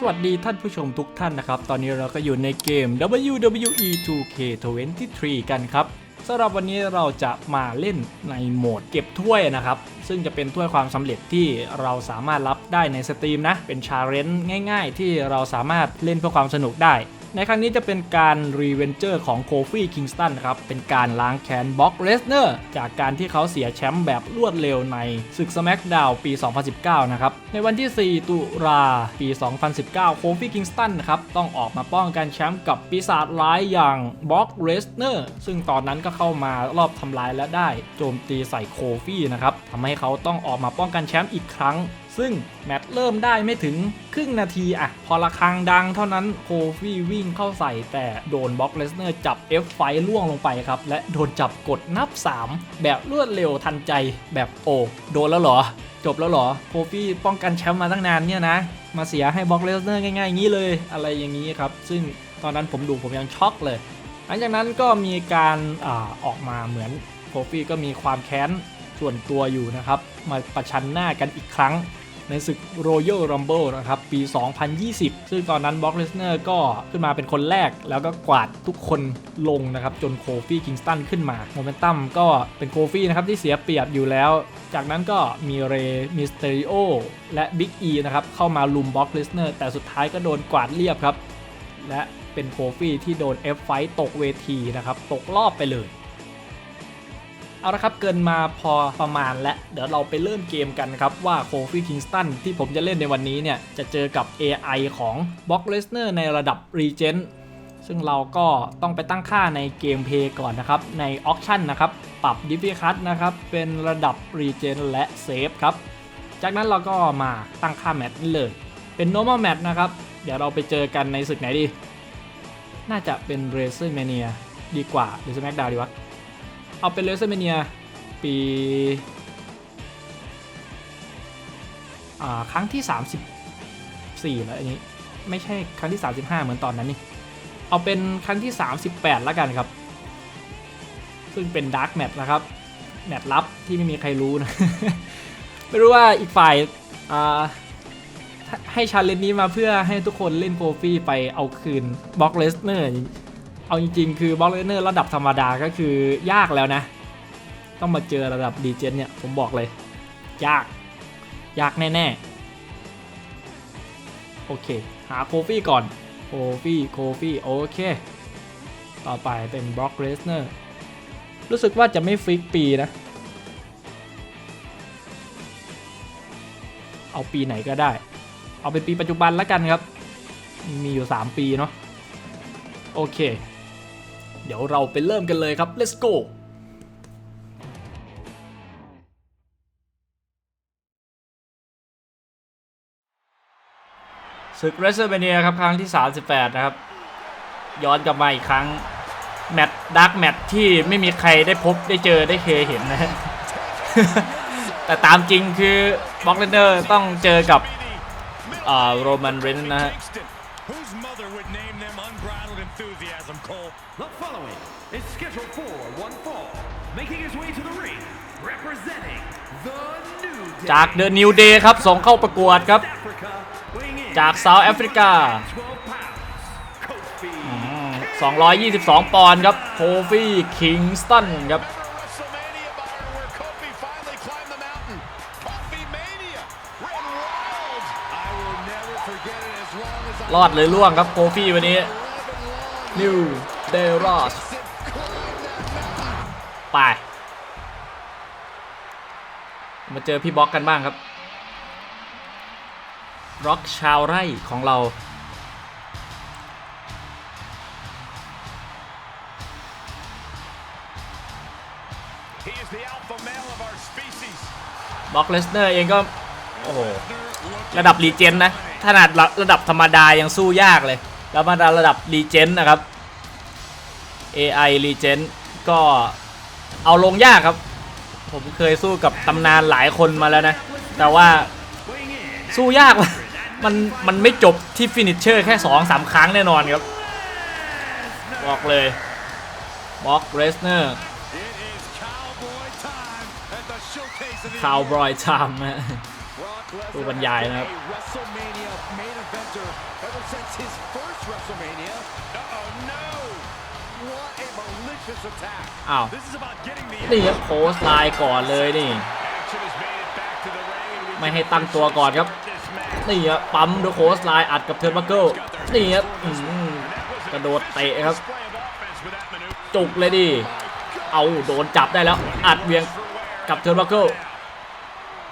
สวัสดีท่านผู้ชมทุกท่านนะครับ ตอนนี้เราก็อยู่ในเกม WWE 2K23 กันครับสำหรับวันนี้เราจะมาเล่นในโหมดเก็บถ้วยนะครับ ซึ่งจะเป็นถ้วยความสำเร็จที่เราสามารถรับได้ในสตรีมนะ เป็นชาเลนจ์ง่าย ๆ ที่เราสามารถเล่นเพื่อความสนุกได้ ในครั้งนี้จะเป็นการรีเวนเจอร์ของโคฟี่คิงสตันครับ เป็นการล้างแค้นบ็อกเลสเนอร์จากการที่เขาเสียแชมป์แบบรวดเร็วในศึก SmackDown ปี 2019 นะครับ ในวันที่ 4 ตุลาปี 2019 โคฟี่คิงสตันครับ ต้องออกมาป้องกันแชมป์กับปีศาจร้ายอย่างบ็อกเลสเนอร์ซึ่งตอนนั้นก็เข้ามารอบทำลายและได้ โจมตีใส่โคฟี่นะครับทำให้เขาต้องออกมาป้องกันแชมป์อีกครั้ง ซึ่งแมตช์เริ่มได้ไม่ถึงครึ่งนาทีอะพอระฆังดังเท่านั้นโคฟี่วิ่งเข้าใส่แต่โดนบ็อกเลสเนอร์จับ F ไฟล่วงลงไปครับ และโดนจับกดนับ 3 แบบรวดเร็วทันใจแบบโอ้โดนแล้วเหรอ จบแล้วเหรอโคฟี่ป้องกันแชมป์มาตั้งนานเนี่ยนะ มาเสียให้บ็อกเลสเนอร์ง่ายๆอย่างนี้เลยอะไรอย่างนี้ครับ ซึ่งตอนนั้นผมดูผมยังช็อกเลย หลังจากนั้นก็มีการอออกมาเหมือนโคฟี่ก็มีความแค้นส่วนตัวอยู่นะครับ มาประชันหน้ากันอีกครั้ง ในศึก Royal Rumble นะครับ ปี 2020 ซึ่งตอนนั้นบ็อกเลสเนอร์ก็ขึ้นมาเป็นคนแรก แล้วก็กวาดทุกคนลงนะครับ จนโคฟี่คิงสตันขึ้นมา โมเมนตัมก็เป็นโคฟี่นะครับ ที่เสียเปรียบอยู่แล้ว จากนั้นก็มีเรมิสเตริโอและบิ๊กอีนะครับ เข้ามาลุมบ็อกเลสเนอร์แต่สุดท้ายก็โดนกวาดเรียบครับ และเป็นโคฟี่ที่โดน F ไฟตกเวทีนะครับ ตกรอบไปเลย เอาละครับเกินมาพอประมาณและเดี๋ยวเราไปเริ่มเกมกันครับ ว่าโคฟี่คิงสตันที่ผมจะเล่นในวันนี้เนี่ย จะเจอกับ AI ของ b o x l e s n e r ในระดับ Regen ซึ่งเราก็ต้องไปตั้งค่าในเกมเพย์ก่อนนะครับ ใน Auction นะครับ ปรับ d i f f i c u l t นะครับ เป็นระดับ Regen และ Save ครับ จากนั้นเราก็มาตั้งค่าแมตช์นี่เลย เป็น normal match นะครับ เดี๋ยวเราไปเจอกันในศึกไหนดี น่าจะเป็น r a c e r Mania ดีกว่าหรือ SmackDown ดีวะ เอาเป็น r a c e r Mania ปีอ่าครั้งที่ 34 แล้วอันนี้ ไม่ใช่ครั้งที่ 35 เหมือนตอนนั้นนี่ เอาเป็นครั้งที่ 38 แล้วกันครับ ซึ่งเป็นดาร์กแมตนะครับ แมตลับที่ไม่มีใครรู้นะ ไม่รู้ว่าอีกฝ่ายอ่าให้ชาเลนจ์นี้มาเพื่อให้ทุกคนเล่นโคฟี่ไปเอาคืนบล็อกเลสเนอร์ เอาจริงๆ คือบล็อกเลสเนอร์ระดับธรรมดาก็คือยากแล้วนะ ต้องมาเจอระดับดีเจนเนี่ย ผมบอกเลย ยาก ยากแน่ๆ โอเค หาโคฟี่ก่อน โคฟี่โคฟี่ โอเค ต่อไปเป็นบล็อกเลสเนอร์รู้สึกว่าจะไม่ฟิกปีนะ เอาปีไหนก็ได้ เอาเป็นปีปัจจุบันแล้วกันครับ มีอยู่ 3 ปีเนาะโอเค เดี๋ยวเราไปเริ่มกันเลยครับ let's go ศึกเรสเซอร์เบเนียครับครั้งที่ 38 นะครับ ย้อนกลับมาอีกครั้ง แมตช์ดาร์กแมตช์ที่ไม่มีใครได้พบได้เจอได้เคยเห็นนะ แต่ตามจริงคือบ็อกเลนเดอร์ต้องเจอกับโรมันเรนนะฮะ จากเดอะนิวเดย์ครับส่งเข้าประกวดครับ จากเซาวแอฟริกา 222 ปอนด์ครับโคฟี่คิงสตันครับรอดเลยล่วงครับโคฟี่วันนี้นิวเดรอสไป เจอพี่บ็อกกันบ้างครับร็อกชาวไร่ของเรา He is the alpha male of our species. บ็อกเลสเนอร์เองก็ โอ้โห ระดับรีเจนนะขนาดระระดับธรรมดายังสู้ยากเลย แล้วมาระดับรีเจนนะครับ AI รีเจนก็เอาลงยากครับ ผมเคยสู้กับตำนานหลายคนมาแล้วนะ แต่ว่า weighing in สู้ยากว่ะมันมันไม่จบที่ฟินิชเชอร์แค่2อสาครั้งแน่นอนครับ บอกเลยบ็อกเรสเนอร์ It is cowboy time at the showcase of the คาวบอยไทม์นะ Brock Lesnar ดูบรรยายนะครับ อ้าว This is about getting the นี่ครับโพสต์ไลน์ก่อนเลยนี่ action has made it back to the ring. and we ไม่ให้ตั้งตัวก่อนครับ this match. นี่ครับปั๊มดูโคสไลน์อัดกับเทิร์นบัคเกิลนี่ครับอื้อหือกระโดดเตะครับ Display of offense with that maneuver. จุกเลยดิ เอาโดนจับได้แล้ว อัดเวียงกับเทิร์นบัคเกิล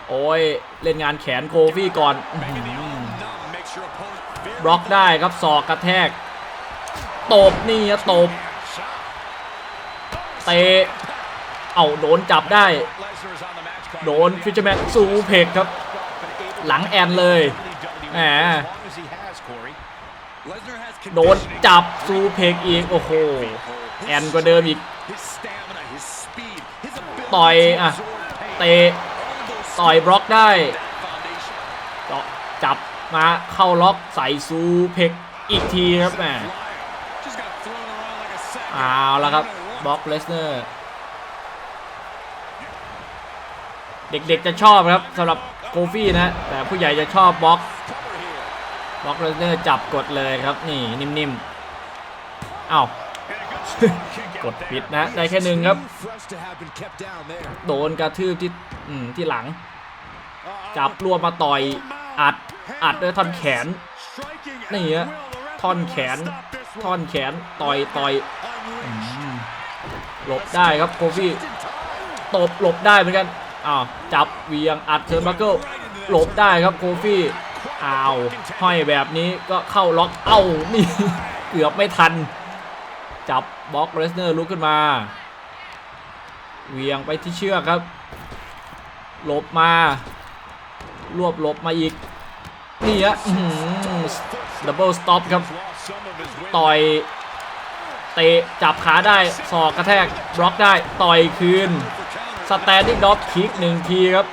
โอ้ย เล่นงานแขนโคฟี่ก่อนอื้อหือ Numb makes your opponent very บล็อกได้ครับศอกกระแทกตบนี่ครับตบ เตะเอาโดนจับได้ โดนฟิชแมนซูเพกครับ หลังแอนเลยแหมโดนจับซูเพกอีก โอ้โห แอนก็เดิมอีก ต่อยอะเตะต่อยบล็อกได้จับมาเข้าล็อกใส่ซูเพกอีกทีครับแหมเอาแล้วครับ บล็อกเลสเนอร์เด็กๆจะชอบครับสำหรับโกฟี่นะ แต่ผู้ใหญ่จะชอบบล็อกบล็อกเลสเนอร์จับกดเลยครับนี่นิ่มๆเอ้ากดปิดนะ ได้แค่หนึ่งครับ โดนกระทืบที่ที่หลัง จับรวมมาต่อยอัดอัดด้วยท่อนแขน นี่ฮะท่อนแขน ท่อนแขนต่อยต่อย หลบได้ครับโคฟี่ตบหลบได้เหมือนกันอ้าวจับเวียงอัดเทิร์นบัคเกิลหลบได้ครับโคฟี่อ้าวห้อยแบบนี้ก็เข้าล็อกเอ้านี่เกือบไม่ทัน จับบล็อกเรสเนอร์ลุกขึ้นมาเวียงไปที่เชือกครับ หลบมา รวบหลบมาอีก นี่ฮะดับเบิลสต็อปครับ ต่อย เตะจับขาได้ศอกกระแทกบล็อกได้ต่อยคืนสแตนดิ้งด็อปคิกหนึ่งทีครับ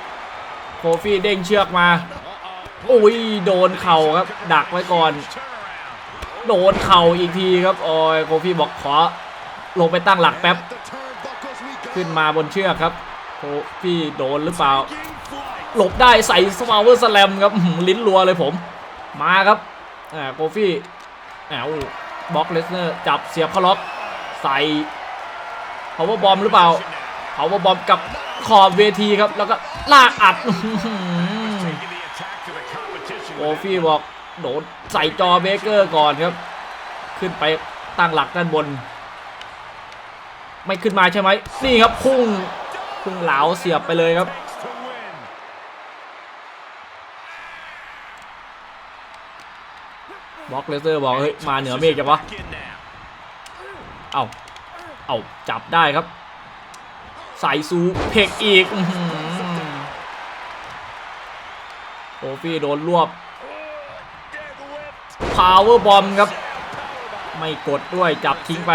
โคฟี่เด้งเชือกมาอุ้ยโดนเข่าครับดักไว้ก่อน โดนเข่าอีกทีครับโอ้ยโคฟี่บอกขอลงไปตั้งหลักแป๊บ ขึ้นมาบนเชือกครับโคฟี่โดนหรือเปล่า หลบได้ใส่สมาเวอร์สแลมครับลิ้นรัวเลยผม มาครับอ่าโคฟี่แอว บล็อกเลสเนอร์จับเสียบเข้าล็อกใส่ power bomb หรือเปล่า power bomb กับขอบเวทีครับ แล้วก็ลากอัดอื้อหือ Taking the attack to the competition โคฟี่บอกโดนใส่จอเบเกอร์ก่อนครับ ขึ้นไปตั้งหลักด้านบน ไม่ขึ้นมาใช่ไหมนี่ครับพุ่งพุ่งเหลาเสียบไปเลยครับ บล็อกเลสเตอร์บอกเฮ้ยมาเหนือเมฆจังวะ Back in now. เอาเอาจับได้ครับใส่ซูเพกอีกอื้อหือโคฟี่โดนรวบพาวเวอร์บอมครับ ไม่กดด้วยจับทิ้งไป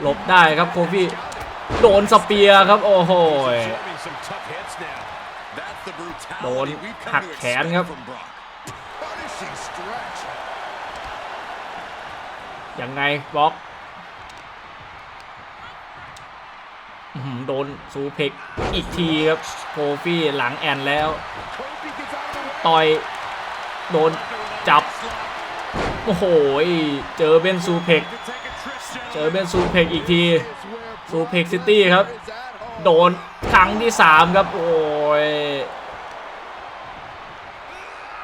หลบได้ครับโคฟี่โดนสเปียร์ครับ โอ้โห Absorbing some tough hits now. That's the brutality โดน we've come หัก to แขนครับ ยังไงบล็อกโดนซูเพกอีกทีครับโคฟี่หลังแอนแล้ว ต่อยโดนจับ โอ้โหเจอเบนซูเพกเจอเบนซูเพกอีกทีซูเพกซิตี้ครับ โดนครั้งที่ 3 ครับ โอ้ย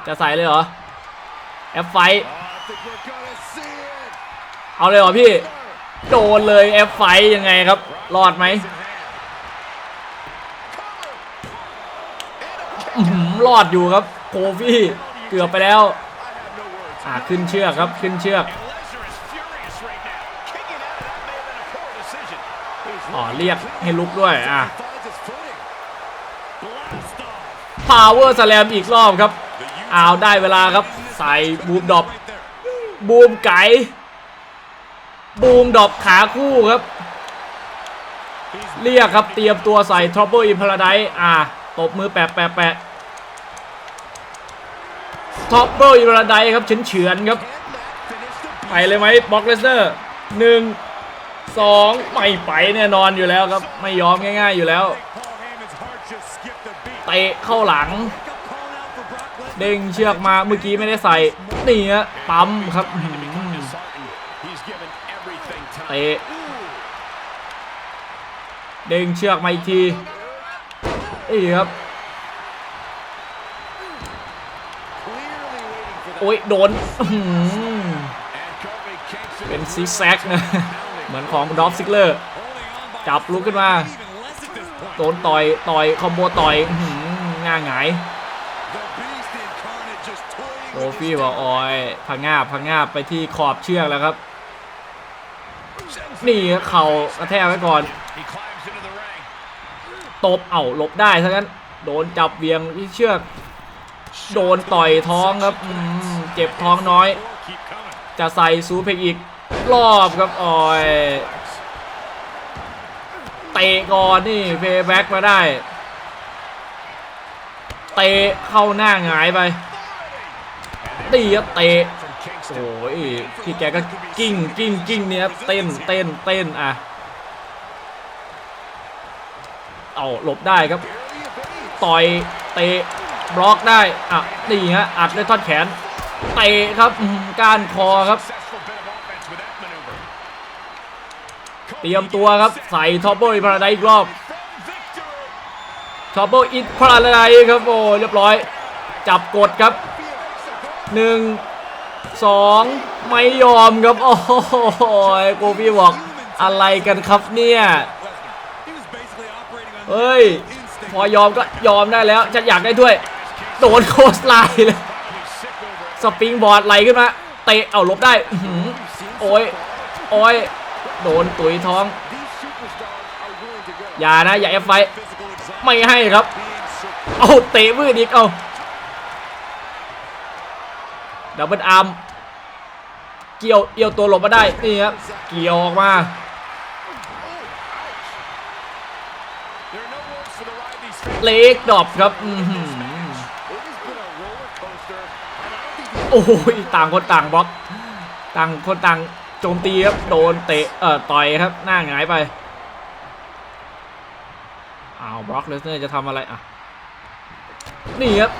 จะใส่เลยเหรอ แอปไฟ เอาเลยเหรอพี่ โดนเลยแอปไฟยังไงครับ รอดไหมรอดอยู่ครับโคฟี่เกือบไปแล้วอ่าขึ้นเชือกครับขึ้นเชือกอ๋อเรียกให้ลุกด้วยอะพาวเวอร์สแลมอีกรอบครับเอาวได้เวลาครับ ใส่บูมดอป Right there. บูมไก่ บูมดอปขาคู่ครับ เรียกครับเตรียมตัวใส่ทร o เ b ิ e in Paradise อ่าตบมือแปะแปะแปะทร o เ b ิ e in Paradise ครับเฉือนเฉือนครับ ไปเลยไหมบ็อกเลสเตอร์หนึ่งสองไม่ไปแน่นอนอยู่แล้วครับ ไม่ยอมง่าย ๆอยู่แล้วเตะเข้าหลัง เด้งเชือกมาเมื่อกี้ไม่ได้ใส่นี่ฮะปั๊มครับอื้อหือ He's given everything tonight. เตะเด้งเชือกมาอีกทีนี่ครับโอ้ยโดนเป็นซิกแซกนะ เหมือนของดอฟซิกเลอร์ จับลุกขึ้นมา โดนต่อย ต่อย คอมโบต่อยหือง่าหงายโอฟี่บอกออยพังงาบพังงาบไปที่ขอบเชือกแล้วครับ นี่ครับเข่ากระแทกไว้ก่อน He climbs into the ring. ตบเอ้าหลบได้ซะงั้น โดนจับเบียงที่เชือก โดนต่อยท้องครับอืมเจ็บท้องน้อย Keep coming. จะใส่ซูเพกอีกรอบครับออยเตะก่อนนี่เพย์แบ็กมาได้เตะเข้าหน้าหงายไปตีครับเตะ From Kingston. โอ้ยพี่แกก็กิ้งกิ้งกิ้งเนี่ยเต้นเต้นเต้นอะเอาหลบได้ครับ ต่อยเตะบล็อกได้อะนี่ฮะอัดด้วยท่อนแขนเตะครับก้านคอครับเตรียมตัวครับใส่ท็อปเปอร์อีพาราไดอีกรอบท็อปเปอร์อีพาราไดครับโอ้เรียบร้อย จับกดครับหนึ่ง สองไม่ยอมครับ โอ้โหโกบี้บอกอะไรกันครับเนี่ยเฮ้ย พอยอมก็ยอมได้แล้วฉันอยากได้ถ้วย โดนโคสไลน์เลย สปริงบอร์ดไหลขึ้นมา เตะเอาลบได้โอ้ยโอ้ยโดนตุยท้อง อย่านะ อย่าเอฟไฟ ไม่ให้ครับ เอาเตะมืออีกเอา ดับเบิลอาร์มเกี่ยวเอี่ยวตัวหลบมาได้ นี่ครับ เกี่ยวออกมา เล็กดรอปครับอื้อหือ It has been a roller coaster. And I don't think โอ้ยต่างคนต่างบล็อก ต่างคนต่างโจมตีครับ โดนเตะ เอ่อ ต่อยครับ หน้าหงายไป อ้าว บล็อกเลสเนอร์จะทำอะไรอะ นี่ครับ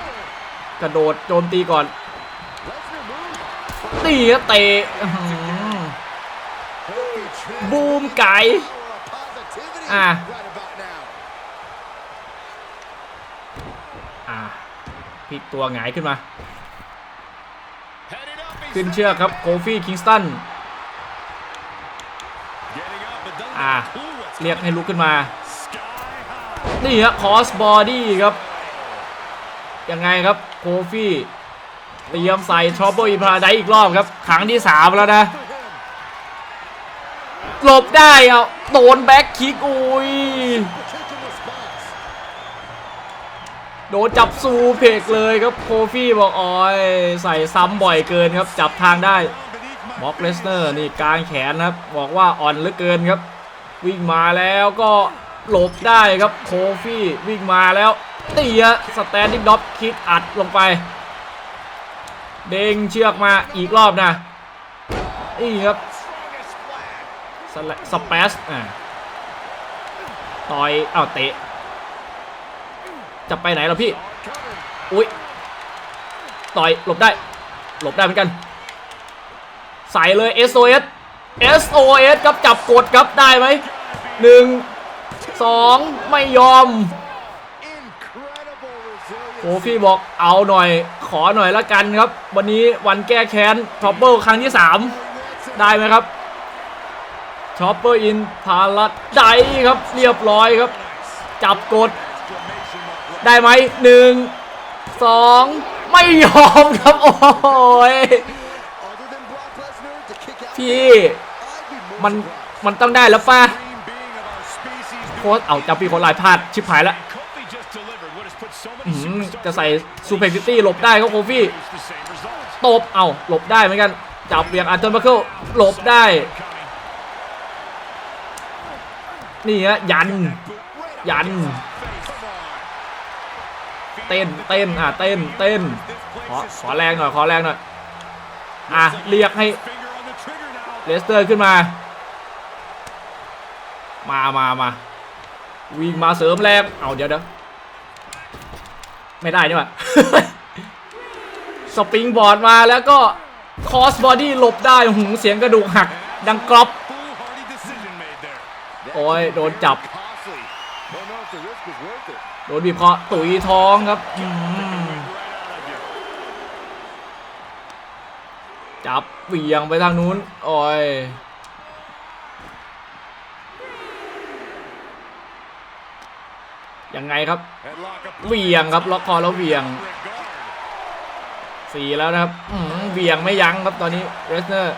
กระโดดโจมตีก่อน นี่ครับเตะบูมไก่อะอ่าพลิกตัวหงายขึ้นมา ขึ้นเชือกครับโคฟี่คิงสตันอ่า have a clue what's เรียกให้ลุกขึ้นมา นี่ฮะคอสบอดี้ครับ ยังไงครับโคฟี่ เตรียมใส่ทรอ b เบิลอีพาราไดอีกรอบครับครั้งที่ 3 แล้วนะหลบได้เอาโดนแบ็คคิกอุ้ยโดนจับซูเพกเลยครับโคฟี่บอกออยใส่ซ้ำบ่อยเกินครับ จับทางได้บ็อกเลสเนอร์นี่กลางแขนครับ บอกว่าอ่อนเหลือเกินครับ วิ่งมาแล้วก็หลบได้ครับโคฟี่วิ่งมาแล้วตีอะสแตนดิ้งด็อปคิกอัดลงไป เด้งเชือกมาอีกรอบนะนี่ครับสแลสเปซอะต่อยอ้าวเตะ จะไปไหนล่ะพี่ อุ้ยต่อยหลบได้ หลบได้เหมือนกัน ใส่เลย SOS SOS ครับจับกดครับได้ไหมหนึ่งสองไม่ยอม Incredible resilience. โอ้พี่บอกเอาหน่อย ขอหน่อยละกันครับ วันนี้วันแก้แค้นท็อปเปอร์ครั้งที่ 3 ได้ไหมครับช็อปเปอร์อินพาลัดได้ครับเรียบร้อยครับ จับกด ได้ไหมหนึ่งสองไม่ยอมครับ โอ้ยพี่ มันมันต้องได้แล้วป่ะโค้ชเอาจับปีคนลายพลาดชิบหายแล้ว จะใส่ซูเปอร์ซิตี้หลบได้ครับโคฟี่ตบเอาหลบได้เหมือนกัน จับเบียงอันเทอร์เบเคิลหลบได้ นี่ฮะยัน ยัน เต้นเต้นอะเต้นเต้นขอขอแรงหน่อยขอแรงหน่อยอะเรียกให้เลสเตอร์ขึ้นมา มามามาวิ่งมาเสริมแรงเอาเดี๋ยวเดี๋ยว ไม่ได้นี่หว่าสปริงบอร์ดมาแล้วก็คอสบอดี้หลบได้หูเสียงกระดูกหัก ดังกรอบ Foolhardy decision made there. โอ้ย โดนจับ Costly. Don't know if the risk was worth it. โดนบีบคอตุ๋ยท้องครับอืม Right out of you. จับเหวี่ยงไปทางนู้น โอ้ย ยังไงครับ Headlock applied. เหวี่ยงครับล็อกคอแล้วเหวี่ยง Regard. สี่แล้วนะครับอืมเหวี่ยงไม่ยั้งครับตอนนี้เรสเนอร์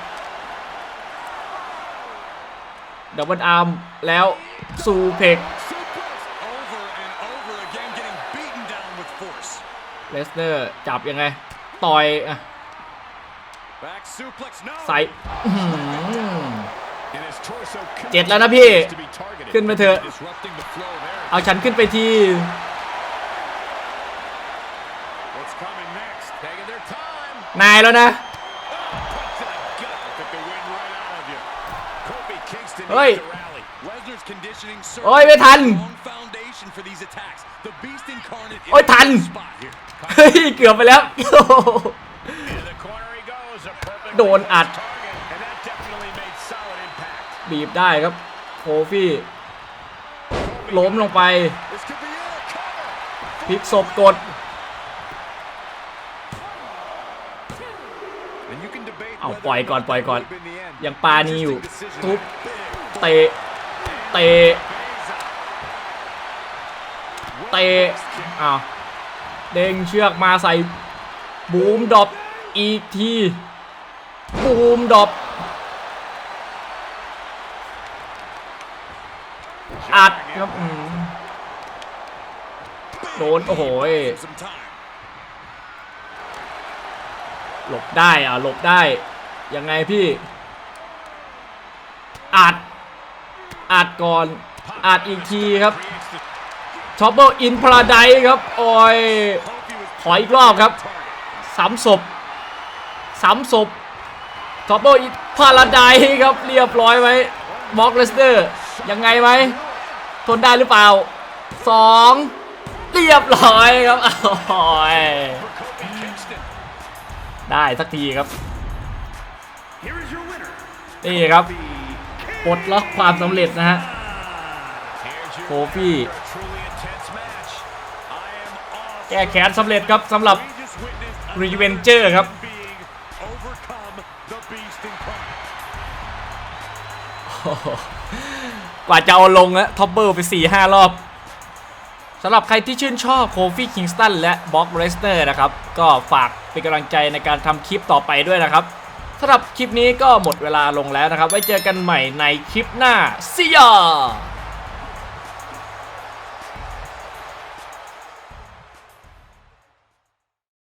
ดับเบิลอาร์มแล้วซูเพก Suplex over and over again, getting beaten down with force. เรสเนอร์จับยังไง ต่อยอะ Back suplex. No. ใส่อื้อหือ And his torso เจ็ดแล้วนะพี่ ขึ้นไปเถอะ เอาฉันขึ้นไปทีนายแล้วนะ เฮ้ย โอ้ย ไม่ทัน โอ้ย ทัน เฮ้ย เกือบไปแล้ว โดนอัด บีบได้ครับโคฟี่ล้มลงไปพลิกศพกด เอาปล่อยก่อนปล่อยก่อน it would have been the end. ยังปานีอยู่ ทุบ เตะ เตะ เตะอ้าวเด้งเชือกมาใส่ บูมดอปอีกที บูมดอป อัดครับอืมโดนโอ้โหย Some time. หลบได้อะหลบได้ ยังไงพี่ อัด อัดก่อน อัดอีกทีครับ Creates the ช็อปเปอร์อินพาราไดครับ โอ้ย Kofi was ขออีกรอบครับ target. สามศพสามศพท็อปเปอร์อินพาราไดครับ เรียบร้อยไว้บล็อกเลสเตอร์ ยังไงไหม ทนได้หรือเปล่าสองเรียบร้อยครับอได้สักทีครับนี่ครับปลดล็อกความสำเร็จนะฮะโคฟี่แก้แค้นสำเร็จครับสำหรับรีเวนเจอร์ครับโอ้ ว่าจะเอาลงอะท็อปเบอร์ไป 4 5 รอบสำหรับใครที่ชื่นชอบโคฟี่คิงสตันและบ็อกเรสเตอร์นะครับ ก็ฝากเป็นกำลังใจในการทำคลิปต่อไปด้วยนะครับสำหรับคลิปนี้ก็หมดเวลาลงแล้วนะครับ ไว้เจอกันใหม่ในคลิปหน้า See ya